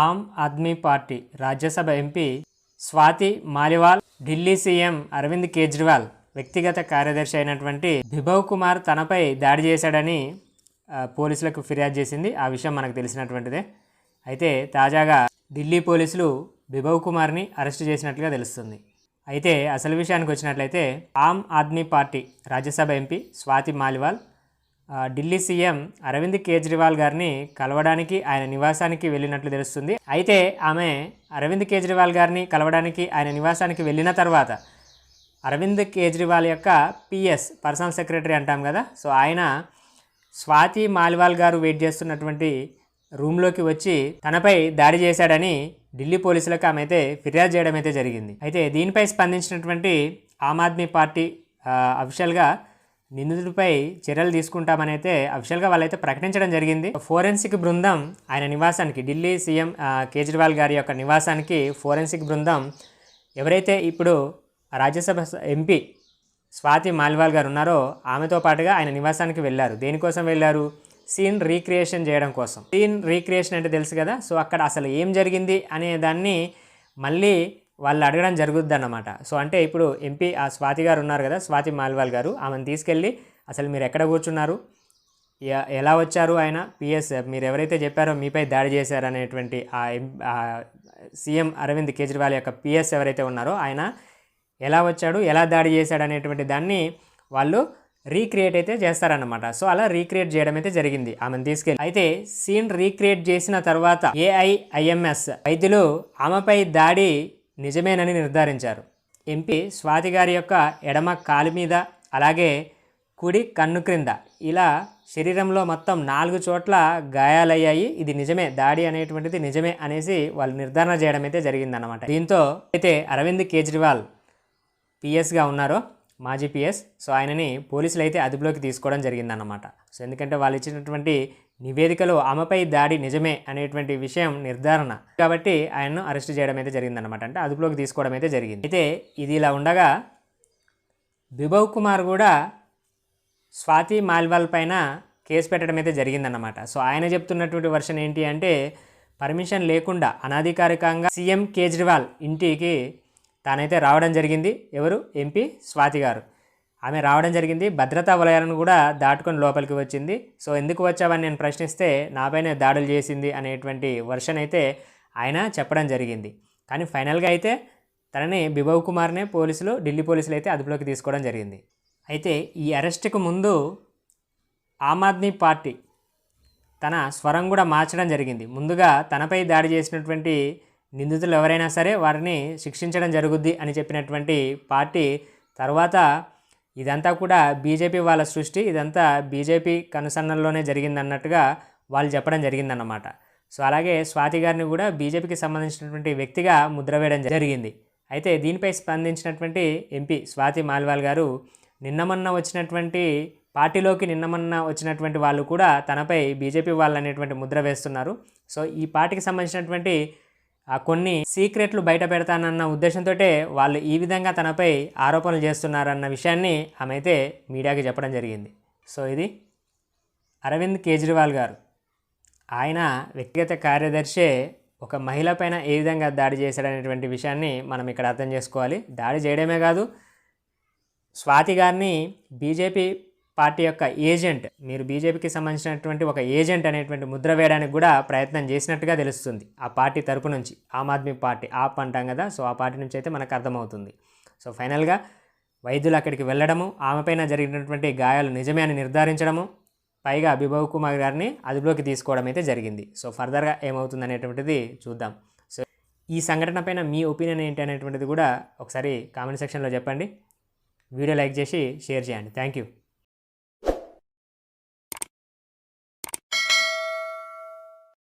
Aam Aadmi party Rajya Sabha MP Swati Maliwal Delhi CM Arvind Kejriwal వ్యక్తిగత కార్యదర్శి అయినటువంటి బిభవ్ కుమార్ తనపై దాడి చేశాడని పోలీసులకు ఫిర్యాదు చేసింది. ఆ విషయం మనకు తెలిసినటువంటిదే. అయితే తాజాగా ఢిల్లీ పోలీసులు బిభవ్ కుమార్ని అరెస్ట్ చేసినట్లుగా తెలుస్తుంది. అయితే అసలు విషయానికి వచ్చినట్లయితే Aam Aadmi party Rajya Sabha MP Swati Maliwal Delhi CM Arvind Kejriwal గారిని కలవడానికి ఆయన నివాసానికి వెళ్ళినట్లు తెలుస్తుంది. అయితే ఆమె అరవింద్ కేజ్రీవాల్ గారిని కలవడానికి ఆయన నివాసానికి వెళ్ళిన తర్వాత అరవింద్ కేజ్రీవాల్ యొక్క పిఎస్ పర్సనల్ సెక్రటరీ అంటాం కదా. సో ఆయన స్వాతి మాలివాల్ గారు వెయిట్ చేస్తున్నటువంటి రూమ్లోకి వచ్చి తనపై దాడి చేశాడని ఢిల్లీ పోలీసులకు ఆమె అయితే ఫిర్యాదు చేయడం అయితే జరిగింది. అయితే దీనిపై స్పందించినటువంటి ఆమ్ ఆద్మీ పార్టీ అఫీషియల్గా నిందితుడిపై చర్యలు తీసుకుంటామని అయితే అఫీషియల్గా వాళ్ళైతే ప్రకటించడం జరిగింది. ఫోరెన్సిక్ బృందం ఆయన నివాసానికి ఢిల్లీ సీఎం కేజ్రీవాల్ గారి యొక్క నివాసానికి ఫోరెన్సిక్ బృందం ఎవరైతే ఇప్పుడు రాజ్యసభ ఎంపీ స్వాతి మాల్వాల్ గారు ఉన్నారో ఆమెతో పాటుగా ఆయన నివాసానికి వెళ్ళారు. దేనికోసం వెళ్ళారు? సీన్ రీక్రియేషన్ చేయడం కోసం. సీన్ రీక్రియేషన్ అంటే తెలుసు కదా సో అక్కడ అసలు ఏం జరిగింది అనే దాన్ని మళ్ళీ వాళ్ళు అడగడం జరుగుద్ది అన్నమాట సో అంటే ఇప్పుడు ఎంపీ ఆ స్వాతి గారు ఉన్నారు కదా స్వాతి మాల్వాల్ గారు ఆమెను తీసుకెళ్ళి అసలు మీరు ఎక్కడ కూర్చున్నారు? ఎలా వచ్చారు ఆయన? పిఎస్ మీరు ఎవరైతే చెప్పారో మీపై దాడి చేశారు అనేటువంటి ఆ ఆ సీఎం అరవింద్ కేజ్రీవాల్ యొక్క పిఎస్ ఎవరైతే ఉన్నారో ఆయన ఎలా వచ్చాడు ఎలా దాడి చేశాడు అనేటువంటి దాన్ని వాళ్ళు రీక్రియేట్ అయితే చేస్తారన్నమాట. సో అలా రీక్రియేట్ చేయడం అయితే జరిగింది ఆమెను తీసుకెళ్ళి. అయితే సీన్ రీక్రియేట్ చేసిన తర్వాత ఏఐఐఎంఎస్ వైద్యులు ఆమెపై దాడి నిజమేనని నిర్ధారించారు. ఎంపీ స్వాతి గారి యొక్క ఎడమ కాలు మీద అలాగే కుడి కన్ను క్రింద. ఇలా శరీరంలో మొత్తం నాలుగు చోట్ల గాయాలయ్యాయి. ఇది నిజమే దాడి అనేటువంటిది నిజమే అనేసి వాళ్ళు నిర్ధారణ చేయడం అయితే జరిగిందనమాట దీంతో అయితే అరవింద్ కేజ్రీవాల్ పిఎస్గా ఉన్నారో. మాజీ పిఎస్. సో ఆయనని పోలీసులు అయితే అదుపులోకి తీసుకోవడం జరిగిందన్నమాట. సో ఎందుకంటే వాళ్ళు ఇచ్చినటువంటి నివేదికలో ఆమెపై దాడి నిజమే అనేటువంటి విషయం నిర్ధారణ. కాబట్టి ఆయన్ను అరెస్ట్ చేయడం అయితే జరిగిందనమాట అంటే అదుపులోకి తీసుకోవడం అయితే జరిగింది. అయితే ఇది ఇలా ఉండగా బిభవ్ కుమార్ కూడా స్వాతి మాల్వాల్ పైన కేసు పెట్టడం అయితే జరిగిందన్నమాట. సో ఆయన చెప్తున్నటువంటి వర్షన్ ఏంటి అంటే పర్మిషన్ లేకుండా అనాధికారికంగా సీఎం కేజ్రీవాల్ ఇంటికి తానైతే రావడం జరిగింది. ఎవరు? ఎంపీ స్వాతి గారు. ఆమె రావడం జరిగింది. భద్రతా వలయాలను కూడా దాటుకొని లోపలికి వచ్చింది. సో ఎందుకు వచ్చావని నేను ప్రశ్నిస్తే నాపైనే దాడులు చేసింది అనేటువంటి వర్షన్ అయితే ఆయన చెప్పడం జరిగింది. కానీ ఫైనల్గా అయితే తనని బిభవ్ కుమార్నే పోలీసులు ఢిల్లీ పోలీసులు అయితే అదుపులోకి తీసుకోవడం జరిగింది. అయితే ఈ అరెస్ట్కు ముందు ఆమ్ ఆద్మీ పార్టీ తన స్వరం కూడా మార్చడం జరిగింది. ముందుగా తనపై దాడి చేసినటువంటి నిందితులు ఎవరైనా సరే వారిని శిక్షించడం జరుగుద్ది అని చెప్పినటువంటి పార్టీ తర్వాత ఇదంతా కూడా బీజేపీ వాళ్ళ సృష్టి ఇదంతా బీజేపీ కనుసన్నల్లోనే జరిగిందన్నట్టుగా వాళ్ళు చెప్పడం జరిగిందన్నమాట. సో అలాగే స్వాతి గారిని కూడా బీజేపీకి సంబంధించినటువంటి వ్యక్తిగా ముద్ర వేయడం జరిగింది. అయితే దీనిపై స్పందించినటువంటి ఎంపీ స్వాతి మాల్వాల్ గారు నిన్నమన్న వచ్చినటువంటి పార్టీలోకి నిన్నమన్న వచ్చినటువంటి వాళ్ళు కూడా తనపై బీజేపీ వాళ్ళు అనేటువంటి ముద్ర వేస్తున్నారు. సో ఈ పార్టీకి సంబంధించినటువంటి ఆ కొన్ని సీక్రెట్లు బయట పెడతానన్న ఉద్దేశంతో వాళ్ళు ఈ విధంగా తనపై ఆరోపణలు చేస్తున్నారన్న విషయాన్ని ఆమె అయితే మీడియాకి చెప్పడం జరిగింది. సో ఇది అరవింద్ కేజ్రీవాల్ గారు. ఆయన వ్యక్తిగత కార్యదర్శే ఒక మహిళపైన ఏ విధంగా దాడి చేశాడనేటువంటి విషయాన్ని మనం ఇక్కడ అర్థం చేసుకోవాలి. దాడి చేయడమే కాదు స్వాతి గారిని బీజేపీ పార్టీ యొక్క ఏజెంట్ మీరు బీజేపీకి సంబంధించినటువంటి ఒక ఏజెంట్ అనేటువంటి ముద్ర వేయడానికి కూడా ప్రయత్నం చేసినట్టుగా తెలుస్తుంది. ఆ పార్టీ తరపు నుంచి ఆమ్ ఆద్మీ పార్టీ ఆప్ అంటాం కదా సో ఆ పార్టీ నుంచి అయితే మనకు అర్థమవుతుంది. సో ఫైనల్గా వైద్యులు అక్కడికి వెళ్ళడము ఆమెపైన జరిగినటువంటి గాయాలు నిజమే అని నిర్ధారించడము పైగా అభిభవ్ కుమార్ గారిని అదుపులోకి తీసుకోవడం అయితే జరిగింది. సో ఫర్దర్గా ఏమవుతుంది అనేటువంటిది చూద్దాం. సో ఈ సంఘటన పైన మీ ఒపీనియన్ ఏంటి అనేటువంటిది కూడా ఒకసారి కామెంట్ సెక్షన్లో చెప్పండి. వీడియో లైక్ చేసి షేర్ చేయండి. Thank you.